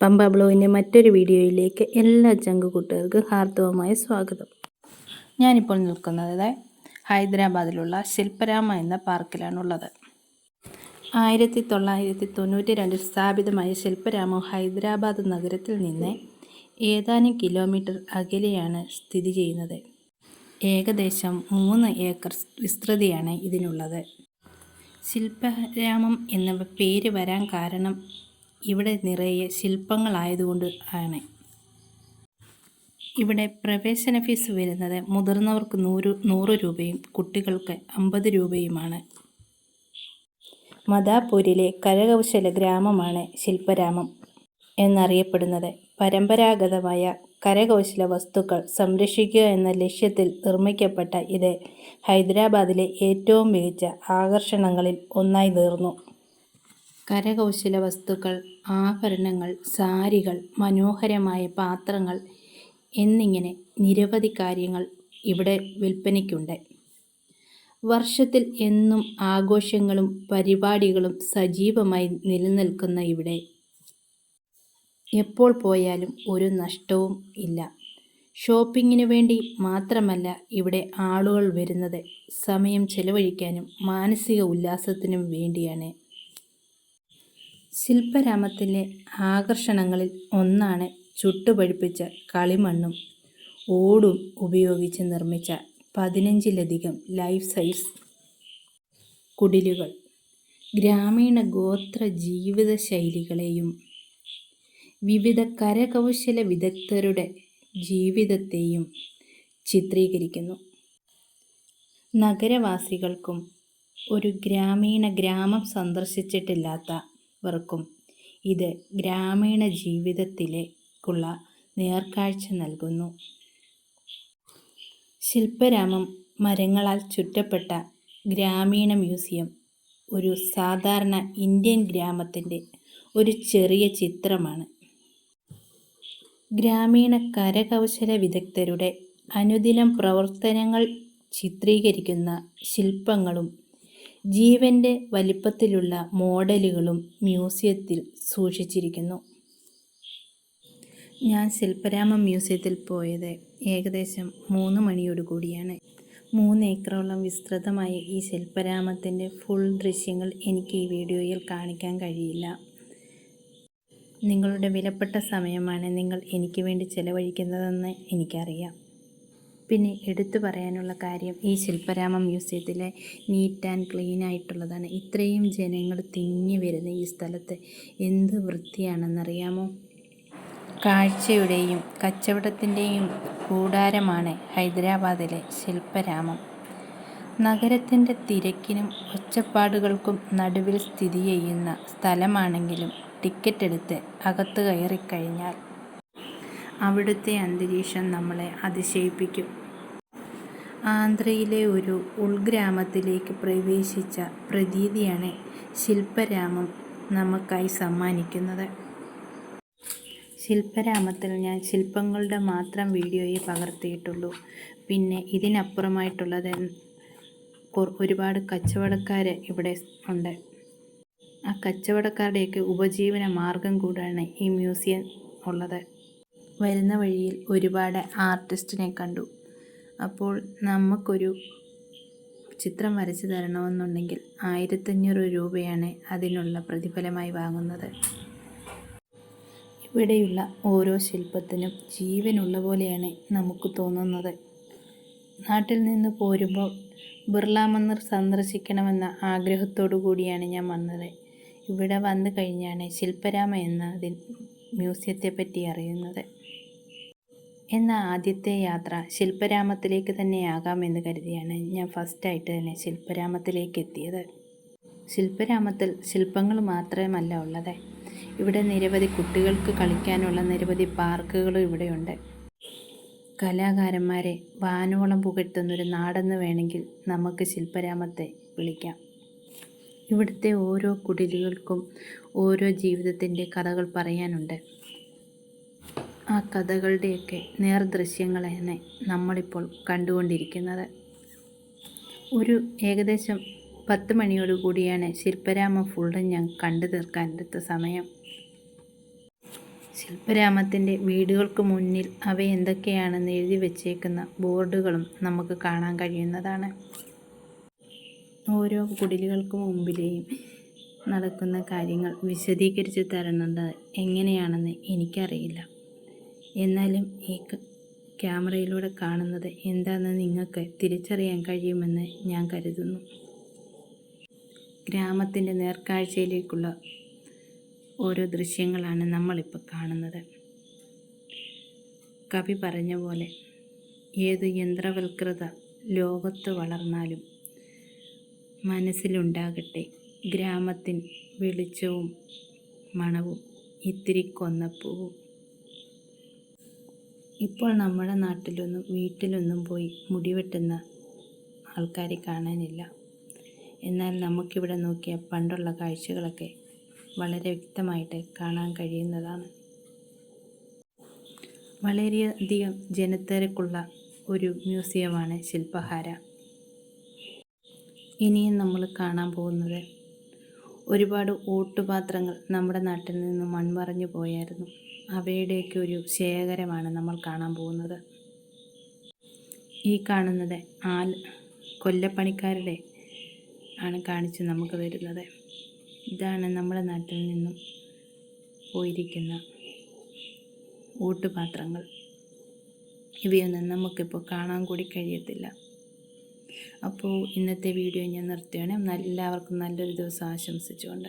പമ്പ ബ്ലോഗിന്റെ മറ്റൊരു വീഡിയോയിലേക്ക് എല്ലാ ചങ്കുകൂട്ടുകാർക്കും ഹാർദവമായ സ്വാഗതം. ഞാനിപ്പോൾ നിൽക്കുന്നത് ഹൈദരാബാദിലുള്ള ശില്പരാമ എന്ന പാർക്കിലാണുള്ളത്. ആയിരത്തി തൊള്ളായിരത്തി തൊണ്ണൂറ്റി രണ്ടിൽ സ്ഥാപിതമായ ശില്പരാമം ഹൈദരാബാദ് നഗരത്തിൽ നിന്ന് ഏതാനും കിലോമീറ്റർ അകലെയാണ് സ്ഥിതി ചെയ്യുന്നത്. ഏകദേശം മൂന്ന് ഏക്കർ വിസ്തൃതിയാണ് ഇതിനുള്ളത്. ശില്പരാമം എന്ന പേര് വരാൻ കാരണം ഇവിടെ നിറയെ ശില്പങ്ങളായതുകൊണ്ട് ആണ്. ഇവിടെ പ്രവേശന ഫീസ് വരുന്നത് മുതിർന്നവർക്ക് നൂറ് നൂറ് രൂപയും കുട്ടികൾക്ക് അമ്പത് രൂപയുമാണ്. മദാപൂരിലെ കരകൗശല ഗ്രാമമാണ് ശില്പരാമം എന്നറിയപ്പെടുന്നത്. പരമ്പരാഗതമായ കരകൗശല വസ്തുക്കൾ സംരക്ഷിക്കുക എന്ന ലക്ഷ്യത്തിൽ നിർമ്മിക്കപ്പെട്ട ഇത് ഹൈദരാബാദിലെ ഏറ്റവും മികച്ച ആകർഷണങ്ങളിൽ ഒന്നായി തീർന്നു. കരകൗശല വസ്തുക്കൾ ആഭരണങ്ങൾ സാരികൾ മനോഹരമായ പാത്രങ്ങൾ എന്നിങ്ങനെ നിരവധി കാര്യങ്ങൾ ഇവിടെ വിൽപ്പനയ്ക്കുണ്ട്. വർഷത്തിൽ എന്നും ആഘോഷങ്ങളും പരിപാടികളും സജീവമായി നിലനിൽക്കുന്ന ഇവിടെ എപ്പോൾ പോയാലും ഒരു നഷ്ടവും ഇല്ല. ഷോപ്പിങ്ങിന് വേണ്ടി മാത്രമല്ല ഇവിടെ ആളുകൾ വരുന്നത്. സമയം ചെലവഴിക്കാനും മാനസിക ഉല്ലാസത്തിനും വേണ്ടിയാണ്. ശില്പരാമത്തിലെ ആകർഷണങ്ങളിൽ ഒന്നാണ് ചുട്ടുപഴുപ്പിച്ച കളിമണ്ണും ഓടും ഉപയോഗിച്ച് നിർമ്മിച്ച പതിനഞ്ചിലധികം ലൈഫ് സൈസ് കുടിലുകൾ. ഗ്രാമീണ ഗോത്ര ജീവിത ശൈലികളെയും വിവിധ കരകൗശല വിദഗ്ധരുടെ ജീവിതത്തെയും ചിത്രീകരിക്കുന്നു. നഗരവാസികൾക്കും ഒരു ഗ്രാമീണ ഗ്രാമം സന്ദർശിച്ചിട്ടില്ലാത്ത വർക്കും. ഇത് ഗ്രാമീണ ജീവിതത്തിലേക്കുള്ള നേർക്കാഴ്ച നൽകുന്നു. ശില്പരാമം മരങ്ങളാൽ ചുറ്റപ്പെട്ട ഗ്രാമീണ മ്യൂസിയം ഒരു സാധാരണ ഇന്ത്യൻ ഗ്രാമത്തിന്റെ ഒരു ചെറിയ ചിത്രമാണ്. ഗ്രാമീണ കരകൗശല വിദഗ്ധരുടെ അനുദിനം പ്രവർത്തനങ്ങൾ ചിത്രീകരിക്കുന്ന ശില്പങ്ങളും ജീവന്റെ വലിപ്പത്തിലുള്ള മോഡലുകളും മ്യൂസിയത്തിൽ സൂക്ഷിച്ചിരിക്കുന്നു. ഞാൻ ശില്പരാമ മ്യൂസിയത്തിൽ പോയത് ഏകദേശം മൂന്ന് മണിയോട് കൂടിയാണ്. മൂന്ന് ഏക്കറോളം വിസ്തൃതമായ ഈ ശില്പരാമത്തിന്റെ ഫുൾ ദൃശ്യങ്ങൾ എനിക്ക് ഈ വീഡിയോയിൽ കാണിക്കാൻ കഴിയില്ല. നിങ്ങളുടെ വിലപ്പെട്ട സമയമാണ് നിങ്ങൾ എനിക്ക് വേണ്ടി ചെലവഴിക്കുന്നതെന്ന് എനിക്കറിയാം. പിന്നെ എടുത്തു പറയാനുള്ള കാര്യം ഈ ശില്പരാമ മ്യൂസിയത്തിലെ നീറ്റ് ആൻഡ് ക്ലീൻ ആയിട്ടുള്ളതാണ്. ഇത്രയും ജനങ്ങൾ തിങ്ങി വരുന്ന ഈ സ്ഥലത്ത് എന്ത് വൃത്തിയാണെന്നറിയാമോ? കാഴ്ചയുടെയും കച്ചവടത്തിന്റെയും കൂടാരമാണ് ഹൈദരാബാദിലെ ശില്പരാമം. നഗരത്തിന്റെ തിരക്കിനും ഒച്ചപ്പാടുകൾക്കും നടുവിൽ സ്ഥിതി ചെയ്യുന്ന സ്ഥലമാണെങ്കിലും ടിക്കറ്റ് എടുത്ത് അകത്ത് കയറിക്കഴിഞ്ഞാൽ അവിടുത്തെ അന്തരീക്ഷം നമ്മളെ അതിശയിപ്പിക്കും. ആന്ധ്രയിലെ ഒരു ഉൾഗ്രാമത്തിലേക്ക് പ്രവേശിച്ച പ്രതീതിയാണ് ശില്പരാമം നമുക്കായി സമ്മാനിക്കുന്നത്. ശില്പരാമത്തിൽ ഞാൻ ശില്പങ്ങളുടെ മാത്രം വീഡിയോയെ പകർത്തിയിട്ടുള്ളൂ. പിന്നെ ഇതിനപ്പുറമായിട്ടുള്ളത് ഒരുപാട് കച്ചവടക്കാർ ഇവിടെ ഉണ്ട്. ആ കച്ചവടക്കാരുടെയൊക്കെ ഉപജീവന മാർഗം കൂടാണ് ഈ മ്യൂസിയം ഉള്ളത്. വരുന്ന വഴിയിൽ ഒരുപാട് ആർട്ടിസ്റ്റിനെ കണ്ടു. അപ്പോൾ നമുക്കൊരു ചിത്രം വരച്ചു തരണമെന്നുണ്ടെങ്കിൽ ആയിരത്തഞ്ഞൂറ് രൂപയാണ് അതിനുള്ള പ്രതിഫലമായി വാങ്ങുന്നത്. ഇവിടെയുള്ള ഓരോ ശില്പത്തിനും ജീവനുള്ള പോലെയാണ് നമുക്ക് തോന്നുന്നത്. നാട്ടിൽ നിന്ന് പോരുമ്പോൾ ബിർള മന്ദിർ സന്ദർശിക്കണമെന്ന ആഗ്രഹത്തോടു കൂടിയാണ് ഞാൻ വന്നത്. ഇവിടെ വന്നു കഴിഞ്ഞാണ് ശില്പരാമ എന്ന മ്യൂസിയത്തെ പറ്റി അറിയുന്നത്. എന്ന ആദ്യത്തെ യാത്ര ശില്പരാമത്തിലേക്ക് തന്നെയാകാമെന്ന് കരുതിയാണ് ഞാൻ ഫസ്റ്റായിട്ട് തന്നെ ശില്പരാമത്തിലേക്ക് എത്തിയത്. ശില്പരാമത്തിൽ ശില്പങ്ങൾ മാത്രമല്ല ഉള്ളത്. ഇവിടെ നിരവധി കുട്ടികൾക്ക് കളിക്കാനുള്ള നിരവധി പാർക്കുകളും ഇവിടെയുണ്ട്. കലാകാരന്മാരെ വാനോളം പുകഴ്ത്തുന്നൊരു നാടെന്ന് വേണമെങ്കിൽ നമുക്ക് ശില്പരാമത്തെ വിളിക്കാം. ഇവിടുത്തെ ഓരോ കുടിലുകൾക്കും ഓരോ ജീവിതത്തിന്റെ കഥകൾ പറയാനുണ്ട്. ആ കഥകളുടെയൊക്കെ നേർദൃശ്യങ്ങളാണ് നമ്മളിപ്പോൾ കണ്ടുകൊണ്ടിരിക്കുന്നത്. ഒരു ഏകദേശം പത്ത് മണിയോടുകൂടിയാണ് ശില്പരാമ ഫുള്ളും ഞാൻ കണ്ടു തീർക്കാൻ എടുത്ത സമയം. ശില്പരാമത്തിന്റെ വീടുകൾക്ക് മുന്നിൽ അവ എന്തൊക്കെയാണെന്ന് എഴുതി വച്ചേക്കുന്ന ബോർഡുകളും നമുക്ക് കാണാൻ കഴിയുന്നതാണ്. ഓരോ കുടിലുകൾക്ക് മുമ്പിലെയും നടക്കുന്ന കാര്യങ്ങൾ വിശദീകരിച്ച് തരുന്നത് എങ്ങനെയാണെന്ന് എനിക്കറിയില്ല. എന്നാലും ഈ ക്യാമറയിലൂടെ കാണുന്നത് എന്താണെന്ന് നിങ്ങൾക്ക് തിരിച്ചറിയാൻ കഴിയുമെന്ന് ഞാൻ കരുതുന്നു. ഗ്രാമത്തിന്റെ നേർക്കാഴ്ചയിലേക്കുള്ള ഓരോ ദൃശ്യങ്ങളാണ് നമ്മളിപ്പോൾ കാണുന്നത്. കവി പറഞ്ഞ പോലെ ഏത് യന്ത്രവൽകൃത ലോകത്ത് വളർന്നാലും മനസ്സിലുണ്ടാകട്ടെ ഗ്രാമത്തിൻ വെളിച്ചവും മണവും ഇത്തിരി കൊന്നപ്പൂവും. ഇപ്പോൾ നമ്മുടെ നാട്ടിലൊന്നും വീട്ടിലൊന്നും പോയി മുടി വെട്ടുന്ന ആൾക്കാരെ കാണാനില്ല. എന്നാൽ നമുക്കിവിടെ നോക്കിയ പണ്ടുള്ള കാഴ്ചകളൊക്കെ വളരെ വ്യക്തമായിട്ട് കാണാൻ കഴിയുന്നതാണ്. വളരെയധികം ജനത്തിരക്കുള്ള ഒരു മ്യൂസിയമാണ് ശില്പഹാര. ഇനിയും നമ്മൾ കാണാൻ പോകുന്നത് ഒരുപാട് ഓട്ടുപാത്രങ്ങൾ നമ്മുടെ നാട്ടിൽ നിന്ന് മൺമറഞ്ഞു പോയായിരുന്നു. അവയുടെയൊക്കെ ഒരു ശേഖരമാണ് നമ്മൾ കാണാൻ പോകുന്നത്. ഈ കാണുന്നത് ആൽ കൊല്ലപ്പണിക്കാരുടെ ആണ് കാണിച്ച് നമുക്ക് തരുന്നത്. ഇതാണ് നമ്മുടെ നാട്ടിൽ നിന്നും പോയിരിക്കുന്ന ഊട്ടുപാത്രങ്ങൾ ഇവയൊന്നും നമുക്കിപ്പോൾ കാണാൻ കൂടി കഴിയത്തില്ല. അപ്പോൾ ഇന്നത്തെ വീഡിയോ ഞാൻ നിർത്തുകയാണ്. എല്ലാവർക്കും നല്ലൊരു ദിവസം ആശംസിച്ചുകൊണ്ട്.